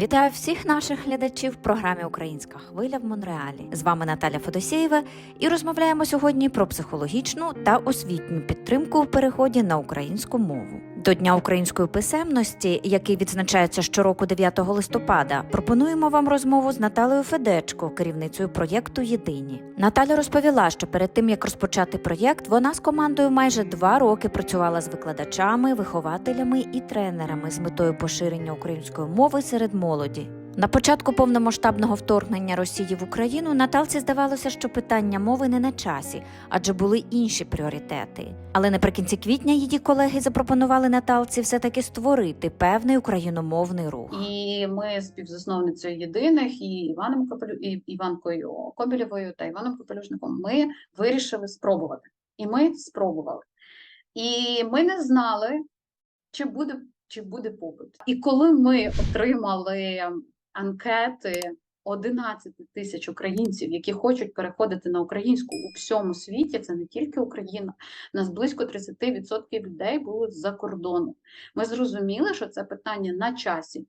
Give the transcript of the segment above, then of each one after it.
Вітаю всіх наших глядачів в програмі Українська хвиля в Монреалі. З вами Наталя Федосєєва і розмовляємо сьогодні про психологічну та освітню підтримку в переході на українську мову. До Дня української писемності, який відзначається щороку 9 листопада, пропонуємо вам розмову з Наталею Федечко, керівницею проєкту Єдині. Наталя розповіла, що перед тим як розпочати проєкт, вона з командою майже два роки працювала з викладачами, вихователями і тренерами з метою поширення української мови серед молоді. На початку повномасштабного вторгнення Росії в Україну Наталці здавалося, що питання мови не на часі, адже були інші пріоритети. Але наприкінці квітня її колеги запропонували Наталці все-таки створити певний україномовний рух. І ми співзасновницею єдиних і Іваном Капелю і Іванкою Кобелєвою та Іваном Капелюшником ми вирішили спробувати. І ми спробували. І ми не знали, чи буде, чи буде попит. І коли ми отримали анкети 11 тисяч українців, які хочуть переходити на українську у всьому світі, це не тільки Україна. У нас близько 30% людей були з-за кордону. Ми зрозуміли, що це питання на часі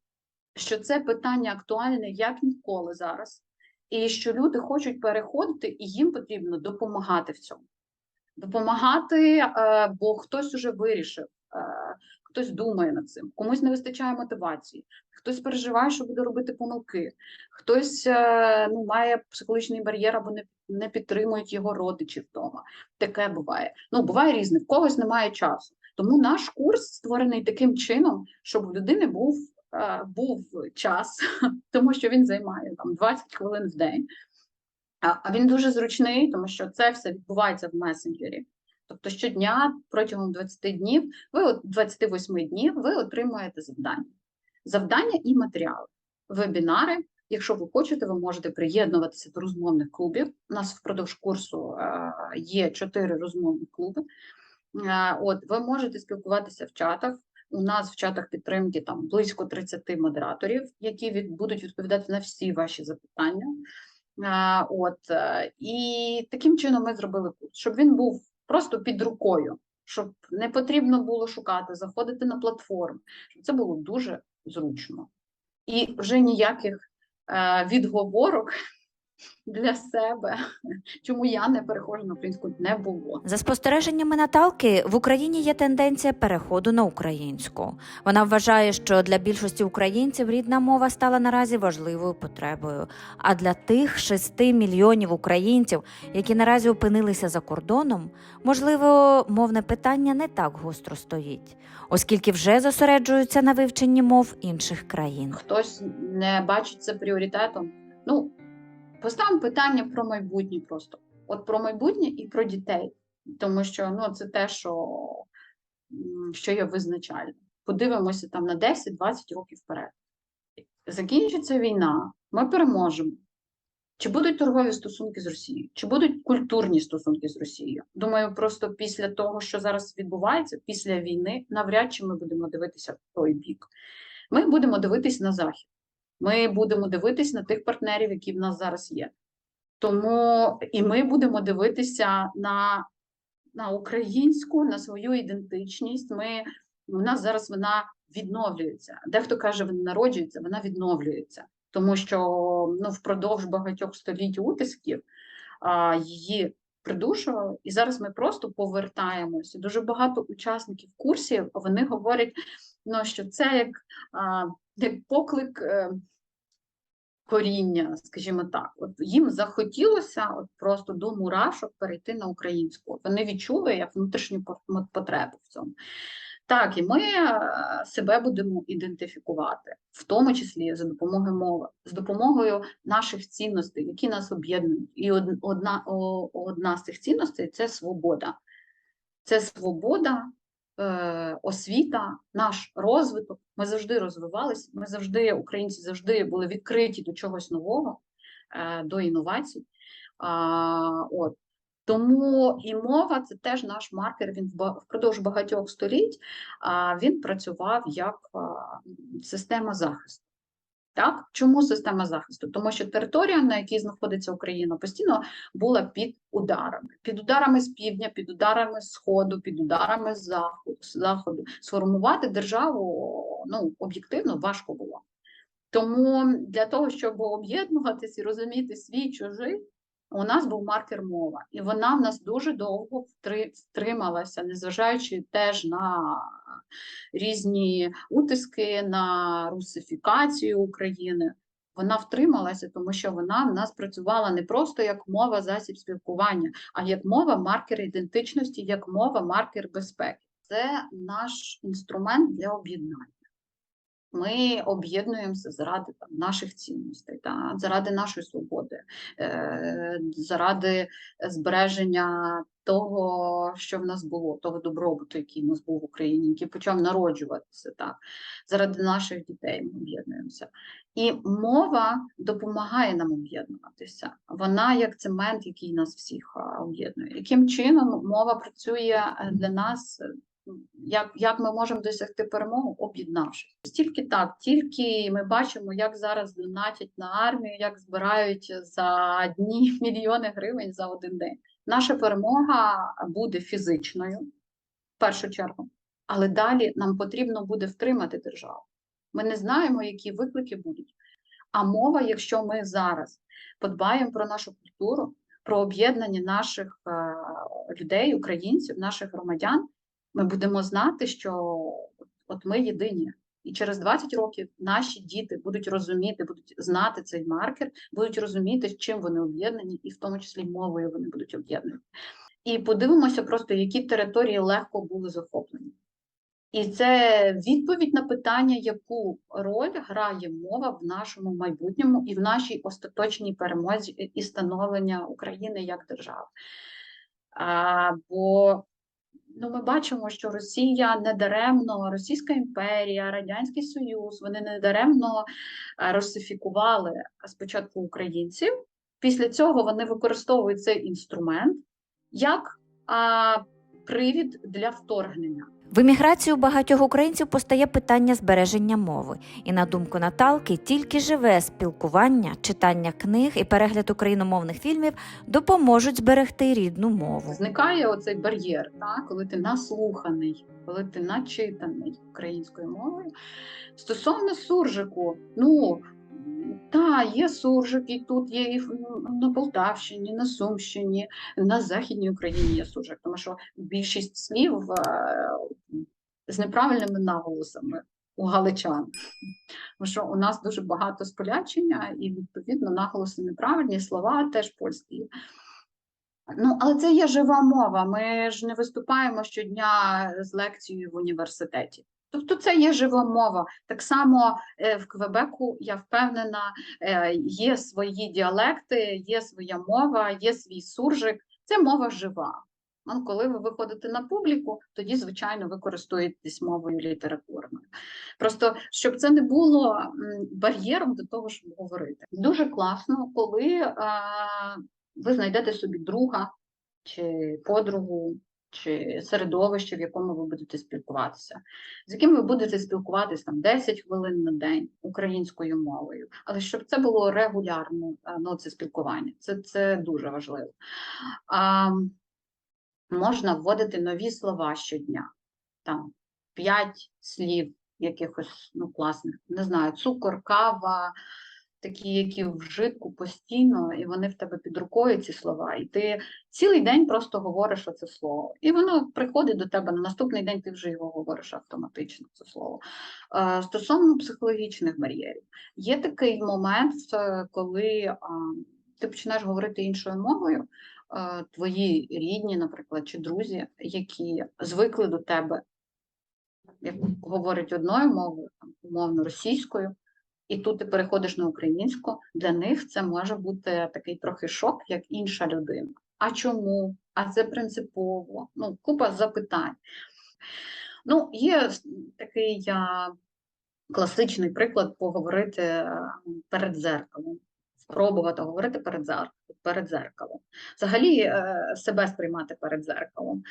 що це питання актуальне як ніколи зараз, і що люди хочуть переходити, і їм потрібно допомагати в цьому. Допомагати, е, бо хтось уже вирішив, е, хтось думає над цим, комусь не вистачає мотивації, хтось переживає, що буде робити помилки, хтось е, ну, має психологічний бар'єр або не, не підтримують його родичі вдома. Таке буває. Ну, буває різне, в когось немає часу. Тому наш курс створений таким чином, щоб у людини був е, був час, тому що він займає там 20 хвилин в день. А а він дуже зручний, тому що це все відбувається в месенджері. Тобто щодня протягом 20 днів, ви от 28 днів ви отримуєте завдання. Завдання і матеріали, вебінари. Якщо ви хочете, ви можете приєднуватися до розмовних клубів. У нас впродовж курсу е, є чотири розмовні клуби. Е, От ви можете спілкуватися в чатах. У нас в чатах підтримки там близько 30 модераторів, які від, будуть відповідати на всі ваші запитання. А, От е, і таким чином ми зробили курс, щоб він був просто під рукою, щоб не потрібно було шукати, заходити на платформу, щоб це було дуже зручно. І вже ніяких е, відговорок для себе, чому я не переходжу на українську, не було. За спостереженнями Наталки, в Україні є тенденція переходу на українську. Вона вважає, що для більшості українців рідна мова стала наразі важливою потребою. А для тих 6 мільйонів українців, які наразі опинилися за кордоном, можливо, мовне питання не так гостро стоїть, оскільки вже зосереджуються на вивченні мов інших країн. Хтось не бачить це пріоритетом. Ну, поставимо питання про майбутнє просто. От про майбутнє і про дітей. Тому що ну, це те, що, що є визначальним. Подивимося там на 10-20 років вперед. Закінчиться війна, ми переможемо. Чи будуть торгові стосунки з Росією, чи будуть культурні стосунки з Росією? Думаю, просто після того, що зараз відбувається, після війни, навряд чи ми будемо дивитися в той бік. Ми будемо дивитись на захід. Ми будемо дивитись на тих партнерів, які в нас зараз є. Тому і ми будемо дивитися на, на українську, на свою ідентичність. Ми, у нас зараз вона відновлюється. Дехто каже, вона народжується, вона відновлюється, тому що ну, впродовж багатьох століть утисків а, її придушували, і зараз ми просто повертаємося. Дуже багато учасників курсів вони говорять, ну, що це як, а, як поклик. е, коріння, скажімо так, от їм захотілося от просто до мурашок перейти на українську. Вони відчули як внутрішню потребу в цьому. Так, і ми е, себе будемо ідентифікувати, в тому числі за допомогою мови, з допомогою наших цінностей, які нас об'єднують. І одна, одна з цих цінностей це свобода. Це свобода, освіта, наш розвиток. Ми завжди розвивалися, ми завжди, українці завжди були відкриті до чогось нового, е, до інновацій. От. Тому і мова це теж наш маркер. Він впродовж багатьох століть він працював як система захисту. Так? Чому система захисту? Тому що територія, на якій знаходиться Україна, постійно була під ударами. Під ударами з півдня, під ударами з сходу, під ударами з заходу. Сформувати державу ну, об'єктивно важко було. Тому для того, щоб об'єднуватись і розуміти свій чужий, у нас був маркер мова, і вона в нас дуже довго втри- втрималася, незважаючи теж на різні утиски, на русифікацію України. Вона втрималася, тому що вона в нас працювала не просто як мова засіб спілкування, а як мова маркер ідентичності, як мова маркер безпеки. Це наш інструмент для об'єднання. Ми об'єднуємося заради там, наших цінностей, та, заради нашої свободи, е, заради збереження того, що в нас було, того добробуту, який в нас був в Україні, який почав народжуватися. Так. Заради наших дітей ми об'єднуємося. І мова допомагає нам об'єднуватися. Вона як цемент, який нас всіх об'єднує. Яким чином мова працює е, для нас? Як, як ми можемо досягти перемоги, об'єднавшись. Тільки так, тільки ми бачимо, як зараз донатять на армію, як збирають за дні мільйони гривень за один день. Наша перемога буде фізичною, в першу чергу, але далі нам потрібно буде втримати державу. Ми не знаємо, які виклики будуть. А мова, якщо ми зараз подбаємо про нашу культуру, про об'єднання наших е, людей, українців, наших громадян, ми будемо знати, що от ми єдині. І через 20 років наші діти будуть розуміти, будуть знати цей маркер, будуть розуміти, чим вони об'єднані, і в тому числі мовою вони будуть об'єднані. І подивимося просто, які території легко були захоплені. І це відповідь на питання, яку роль грає мова в нашому майбутньому і в нашій остаточній перемозі і становлення України як держави. А, бо ну, ми бачимо, що Росія недаремно, Російська імперія, Радянський Союз, вони недаремно е, русифікували спочатку українців. Після цього вони використовують цей інструмент як а, привід для вторгнення. В еміграції у багатьох українців постає питання збереження мови, і на думку Наталки, тільки живе спілкування, читання книг і перегляд україномовних фільмів допоможуть зберегти рідну мову. Зникає оцей бар'єр, так, коли ти наслуханий, коли ти начитаний українською мовою. Стосовно суржику, ну та, є суржик, і тут є і на Полтавщині, на Сумщині, на Західній Україні є суржик, тому що більшість слів е, з неправильними наголосами у галичан. Тому що у нас дуже багато сполячення, і відповідно наголоси неправильні, слова теж польські. Ну, але це є жива мова. Ми ж не виступаємо щодня з лекцією в університеті. Тобто це є жива мова. Так само е, в Квебеку, я впевнена, е, є свої діалекти, є своя мова, є свій суржик. Це мова жива. Ну, коли ви виходите на публіку, тоді, звичайно, ви користуєтесь мовою літературною. Просто щоб це не було бар'єром до того, щоб говорити. Дуже класно, коли е, ви знайдете собі друга чи подругу, чи середовище, в якому ви будете спілкуватися, з яким ви будете спілкуватися там 10 хвилин на день українською мовою, але щоб це було регулярно, ну, це спілкування, це, це дуже важливо. А, можна вводити нові слова щодня, там 5 слів якихось ну, класних, не знаю, цукор, кава, такі, які в вжитку постійно, і вони в тебе під рукою, ці слова, і ти цілий день просто говориш оце слово. І воно приходить до тебе на наступний день, ти вже його говориш автоматично, це слово. Е, Стосовно психологічних бар'єрів, є такий момент, е, коли ти починаєш говорити іншою мовою, твої рідні, наприклад, чи друзі, які звикли до тебе, як говорять одною мовою, умовно російською, і тут ти переходиш на українську, для них це може бути такий трохи шок, як інша людина. А чому? А це принципово? Ну, купа запитань. Ну, є такий а, класичний приклад поговорити перед зеркалом. Спробувати говорити перед зер- перед зеркалом. Взагалі е, себе сприймати перед зеркалом,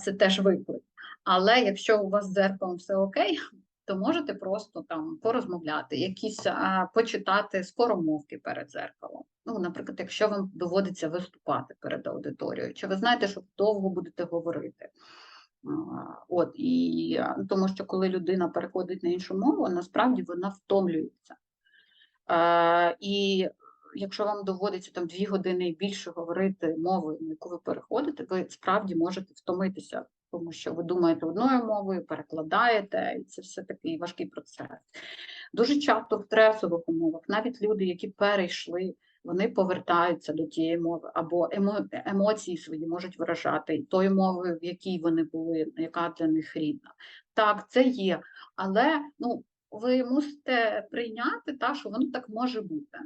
це теж виклик. Але якщо у вас з зеркалом все окей, то можете просто там порозмовляти, якісь а, почитати скоромовки перед зеркалом. Ну, наприклад, якщо вам доводиться виступати перед аудиторією, чи ви знаєте, що довго будете говорити. От і тому, що коли людина переходить на іншу мову, насправді вона втомлюється. І якщо вам доводиться там дві години і більше говорити мовою, на яку ви переходите, ви справді можете втомитися, тому що ви думаєте одною мовою, перекладаєте, і це все такий важкий процес. Дуже часто в стресових умовах навіть люди, які перейшли, вони повертаються до тієї мови, або емо, емоції свої можуть виражати тою мовою, в якій вони були, яка для них рідна. Так, це є, але ну, ви мусите прийняти, та, що воно так може бути.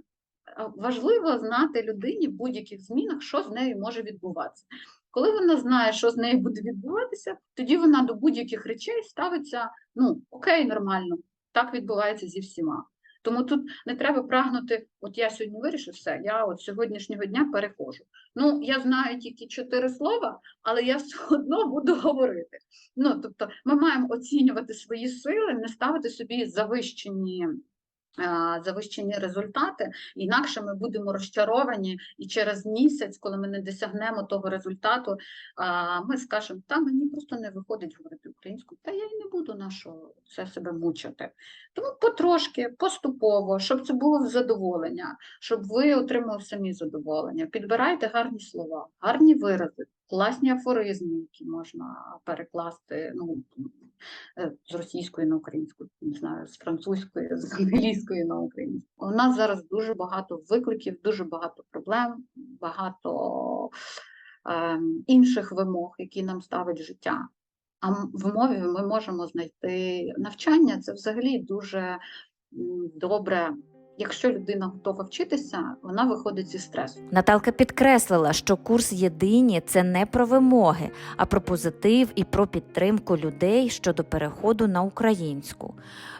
А Важливо знати людині в будь-яких змінах, що з нею може відбуватися. Коли вона знає, що з нею буде відбуватися, тоді вона до будь-яких речей ставиться ну, окей, нормально. Так відбувається зі всіма. Тому тут не треба прагнути, от я сьогодні вирішив все, я от сьогоднішнього дня перехожу. Ну, я знаю тільки чотири слова, але я все одно буду говорити. Ну, тобто, ми маємо оцінювати свої сили, не ставити собі завищені. А, Завищені результати, інакше ми будемо розчаровані, і через місяць, коли ми не досягнемо того результату, ми скажемо, та мені просто не виходить говорити українською, та я й не буду на що це себе мучити. Тому потрошки, поступово, щоб це було в задоволення, щоб ви отримали самі задоволення. Підбирайте гарні слова, гарні вирази, класні афоризми, які можна перекласти ну, е, з російської на українську, не знаю, з французької, з англійської на українську. У нас зараз дуже багато викликів, дуже багато проблем, багато ем, інших вимог, які нам ставить життя. А в мові ми можемо знайти навчання. Це взагалі дуже добре. Якщо людина готова вчитися, вона виходить зі стресу. Наталка підкреслила, що курс єдині це не про вимоги, а про позитив і про підтримку людей щодо переходу на українську.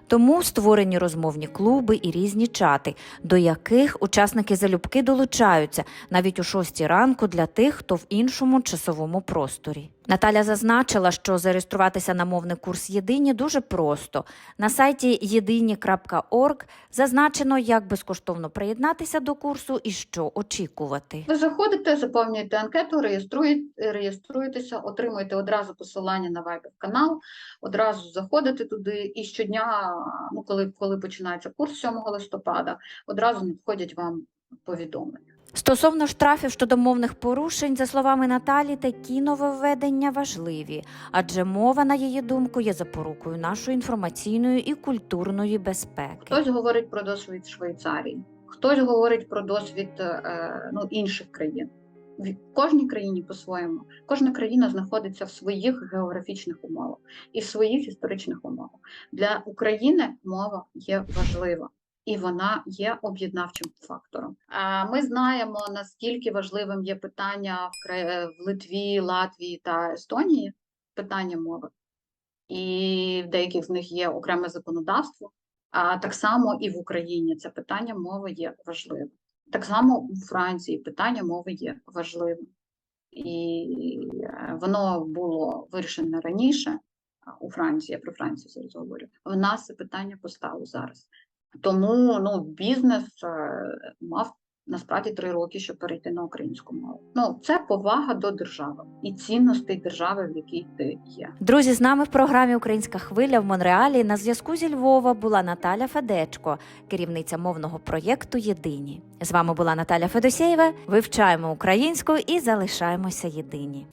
Тому створені розмовні клуби і різні чати, до яких учасники залюбки долучаються навіть у шостій ранку для тих, хто в іншому часовому просторі. Наталя зазначила, що зареєструватися на мовний курс єдині дуже просто. На сайті єдині.орг зазначено, як безкоштовно приєднатися до курсу і що очікувати. Ви заходите, заповнюєте анкету, реєструєте, реєструєтеся, отримуєте одразу посилання на Viber канал, одразу заходите туди, і щодня, ну коли, коли починається курс 7 листопада, одразу надходять вам повідомлення. Стосовно штрафів щодо мовних порушень, за словами Наталі, такі нововведення важливі, адже мова, на її думку, є запорукою нашої інформаційної і культурної безпеки. Хтось говорить про досвід Швейцарії, хтось говорить про досвід е, ну, інших країн. В кожній країні по-своєму. Кожна країна знаходиться в своїх географічних умовах і в своїх історичних умовах. Для України мова є важлива. І вона є об'єднавчим фактором. Ми знаємо, наскільки важливим є питання в Литві, Латвії та Естонії питання мови, і в деяких з них є окреме законодавство. А так само і в Україні це питання мови є важливим. Так само у Франції питання мови є важливим. І е, воно було вирішено раніше у Франції, я про Францію зараз говорю. В нас це питання постало зараз. Тому ну, бізнес е, мав насправді три роки, щоб перейти на українську мову. Ну, це повага до держави і цінностей держави, в якій ти є. Друзі, з нами в програмі Українська хвиля в Монреалі на зв'язку зі Львова була Наталя Федечко, керівниця мовного проєкту Єдині. З вами була Наталя Федосєєва. Вивчаємо українську і залишаємося єдині.